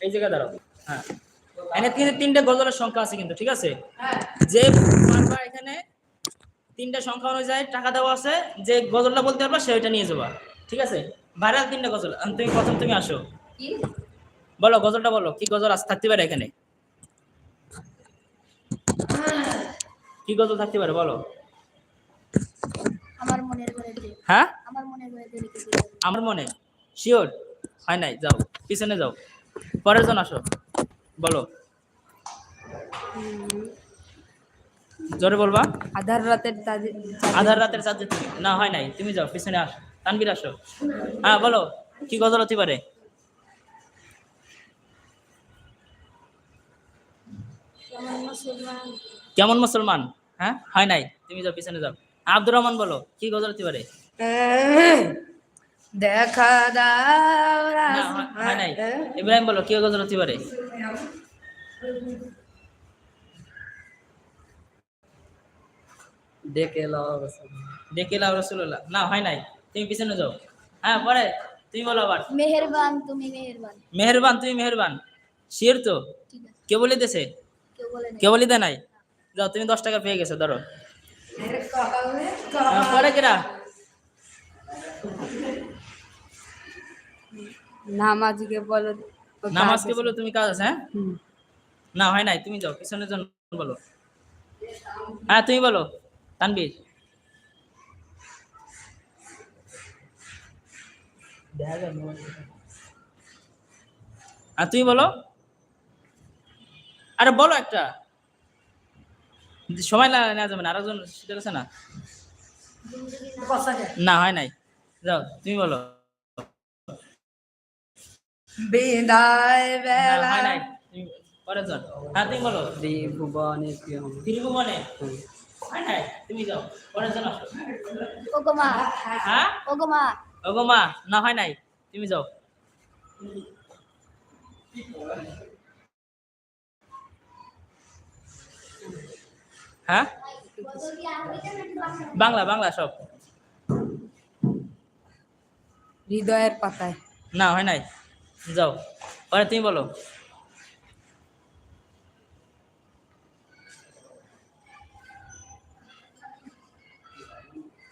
এই জায়গায় দাঁড়াও। হ্যাঁ। এখানে কিন্তু তিনটে গজলের সংখ্যা আছে কিন্তু ঠিক আছে? যে পারবা এখানে তিনটা সংখ্যা অনুযায়ী টাকা দেওয়া আছে যে গজলটা বলতে পারবা সে ওইটা নিয়ে যাবা ঠিক আছে? ভাইরাল তিনটা গজল। তুমি প্রথম তুমি আসো। বলো গজলটা বলো কি গজল আস থাকতে পারে এখানে? কি গজল থাকতে পারে বলো। আমার যে হ্যাঁ? আমার লিখেছি আমার মনে শিওর? হয় নাই যাও। পিছনে যাও। পরের জন আসো। বলো। জোরে বলবা। আধার রাতের আধার রাতের চাঁদে তুমি না হয় নাই। তুমি যাও পিছনে আসো। তানবির আসো। হ্যাঁ বলো। কি গজল হতে পারে? কেমন মুসলমান? হ্যাঁ হয় নাই। তুমি যাও পিছনে যাও। আব্দুর রহমান বলো। কি গজল হতে পারে? দেখা দাও নাই। ইব্রাহিম বলো কি গজল হতে পারে? ডেকে লাও রসুল্লাহ না হয় নাই। তুমি পিছনে যাও। হ্যাঁ পরে। তুমি বলো আবার। মেহেরবান তুমি মেহেরবান। মেহেরবান তুমি মেহেরবান। শির তো? কে বলে দিছে? কেউ বলে না কে বলি দে নাই? যাও তুমি দশ টাকা পেয়ে গেছো ধরো। হ্যাঁ, পরে কেরা? নামাজকে বলো নামাজকে বলো তুমি কাজ আছে হ্যাঁ না হয় নাই তুমি যাও পিছনের জন্য বলো। হ্যাঁ তুমি বলো তানবীর আর তুমি বলো? আরে বলো একটা। সময় নেওয়া যাবে না আরেকজন সেটা আছে না? না হয় নাই। যাও তুমি বলো। বিদায় না, বেলা। হয় নাই। তুমি পরের জন। হ্যাঁ তুমি বলো। ত্রিভুবনে ত্রিভুবনে? তুমি যাও। পরের জন আসো। ওগমা হ্যাঁ? ওগমা ওগো না হয় নাই। তুমি যাও। হ্যাঁ? বাংলা বাংলা সব। হৃদয়ের পাতায়। না হয় নাই। যাও পরে তুমি বলো।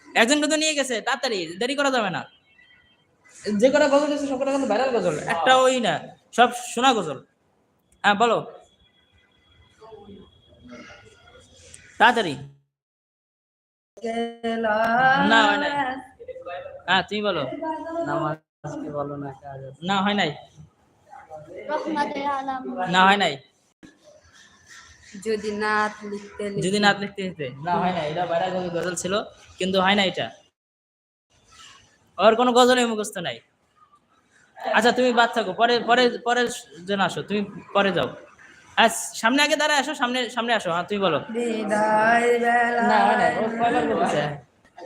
একজনকে তো নিয়ে গেছে তাড়াতাড়ি দেরি করা যাবে না। যে কটা গজল আছে সব কটা কিন্তু ভাইরাল গজল। একটা ওই না সব শোনা গজল। হ্যাঁ বলো। তাড়াতাড়ি। না হ্যাঁ তুমি বলো। নামাজকে বলো না কাজ না হয় নাই? না হয় নাই? যদি লিখতে যদি লিখতে না হয় না এটা বাইরে গজল গজল ছিল কিন্তু হয় না এটা। ওর কোনো গজলের মুখস্থ নাই। আচ্ছা তুমি বাদ থাকো পরে পরে পরের জন আসো তুমি পরে যাও। আর সামনে আগে দাঁড়া আসো সামনে সামনে আসো হ্যাঁ তুমি বলো। না হয় না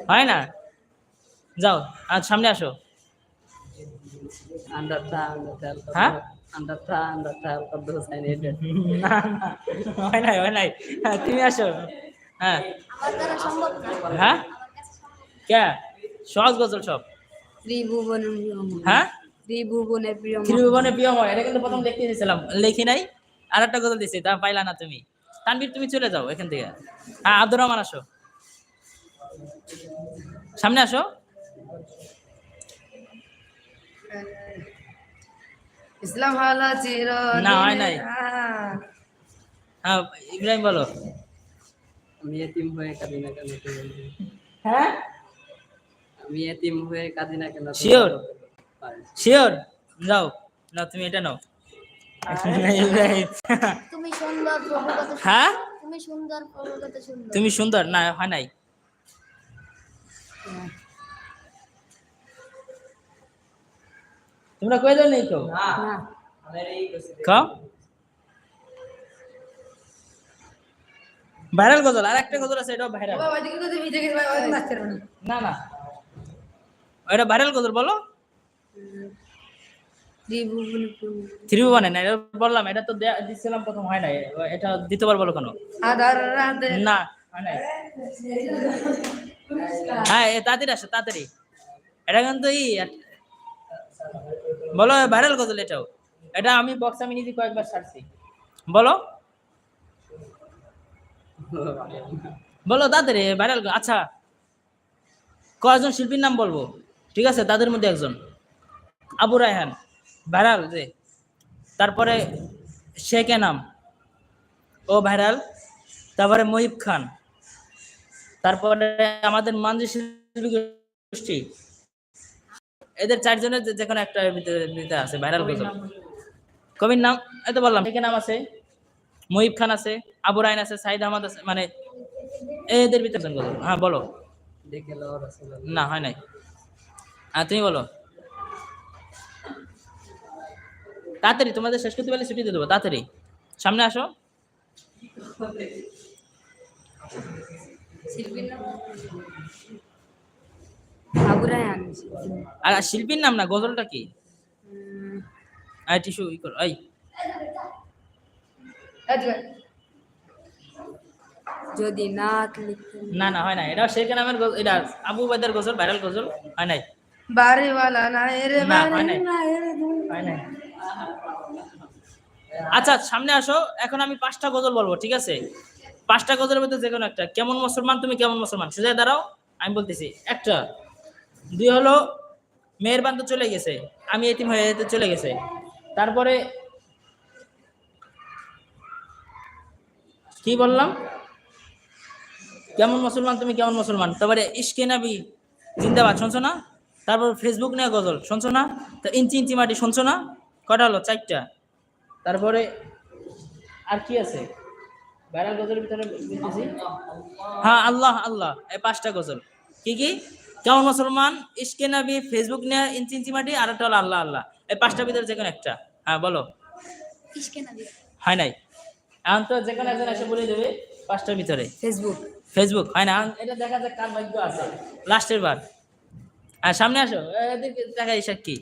হয় না? যাও আর সামনে আসো। হ্যাঁ? হয় নাই হয় নাই হ্যাঁ, তুমি আসো। হ্যাঁ হ্যাঁ কে সহজ গজল সব ত্রিভুবনের হ্যাঁ ত্রিভুবনের ত্রিভুবনে প্রিয়ময় এটা কিন্তু প্রথম দেখতে দিয়েছিলাম লিখি নাই? আর একটা গজল দিছি তা পাইলা না তুমি। তানবীর তুমি চলে যাও এখান থেকে। হ্যাঁ আব্দুর রহমান আসো। সামনে আসো। ইসলাম হলো চির না, হয় নাই। হ্যাঁ ইব্রাহিম বলো। আমি এতিম হয়ে কাঁদি না কেন হ্যাঁ? আমি এতিম হয়ে কাঁদি না কেন? পারি। শিওর যাও। না তুমি এটা নাও। তুমি সুন্দর। হ্যাঁ? তুমি সুন্দর প্রভু কত সুন্দর তুমি সুন্দর? না হয় নাই। তোমরা কয়ে দাও নেই না খাও ভাইরাল গজল আর একটা গজল আছে এটাও ভাইরাল। না না। এটা ভাইরাল গজল বলো। ত্রিভুবনে না এটা বললাম এটা তো দিছিলাম প্রথম হয় নাই। এটা দ্বিতীয়বার বলো কেন? না হ্যাঁ তাড়াতাড়ি আসো তাড়াতাড়ি। এটা কিন্তু ই বলো ভাইরাল গজল এটাও। এটা আমি বক্স আমি নিজে কয়েকবার ছাড়ছি। বলো। বলো তাড়াতাড়ি ভাইরাল আচ্ছা। কয়েকজন শিল্পীর নাম বলব? ঠিক আছে তাদের মধ্যে একজন। আবু রায়হান। ভাইরাল যে। তারপরে শেখে নাম? ও ভাইরাল তারপরে মহিব খান। তারপরে আমাদের মানজি শিল্পী গোষ্ঠী। এদের চারজনের যে- কোনো একটা ভিতরে আছে ভাইরাল গজল। কবির নাম এই তো বললাম। শেখের নাম আছে মহিব খান আছে আবু রায়ন আছে সাইদ আহমদ আছে মানে এদের ভিতরে গজল। হ্যাঁ বলো। না হয় নাই। হ্যাঁ তুমি বলো। তাড়াতাড়ি তোমাদের শেষ করতে পারলে ছুটি দিয়ে দেবো তাড়াতাড়ি। সামনে আসো। আর শিল্পীর নাম না গজলটা কি? আই টিস্যু ই করো এই যদি নাক না না হয় না এটা শেখ নামের গজল এটা আবু বাদের গজল ভাইরাল গজল হয় নাই? বাড়িওয়ালা রে হয় নাই। আচ্ছা সামনে আসো। এখন আমি পাঁচটা গজল বলব ঠিক আছে? পাঁচটা গজলের মধ্যে যে কোনো একটা। কেমন মুসলমান তুমি কেমন মুসলমান? সোজা দাঁড়াও আমি বলতেছি একটা দুই হলো, মেয়ের বান্ধব চলে গেছে, আমি এতিম হয়ে চলে গেছে। তারপরে, কি বললাম? কেমন মুসলমান, তুমি কেমন মুসলমান? তারপরে ইস্কে নাবি, জিন্দাবাদ, শুনছো না? তারপর ফেসবুক নিয়ে গজল, শুনছো না? তো ইঞ্চি ইঞ্চি মাটি, শুনছো না? কটা হলো? চারটা। তারপরে, আর কি আছে? ভাইরাল গজলের ভিতরে হ্যাঁ আল্লাহ আল্লাহ, এই পাঁচটা গজল। কি কি? কেমন মুসলমান? ইস্কে নাবি ফেসবুক নিয়ে ইঞ্চি ইঞ্চি মাটি আর একটা হলো আল্লাহ আল্লাহ। এই পাঁচটার ভিতরে যে কোনো একটা। হ্যাঁ বলো। হয় নাই? এখন তো যে কোনো একজন এসে বলে দেবে পাঁচটার ভিতরে। ফেসবুক ফেসবুক হয় না? এটা দেখা যাক কার ভাগ্য আছে। লাস্টের বার। আর সামনে আসো। এদিকে দেখা ইসাক কি?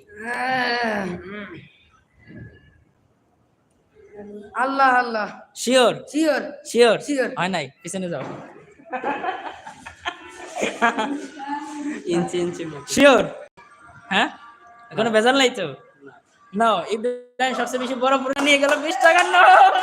আল্লাহ আল্লাহ। Sure sure sure Sure. হয় নাই? পিছনে যাও। ইঞ্চি ইঞ্চি শিওর হ্যাঁ? এখনও বেজাল নাই তো? না। ইব্রাহিম সবচেয়ে বেশি বড় পুরো নিয়ে গেল বিশ টাকা নোট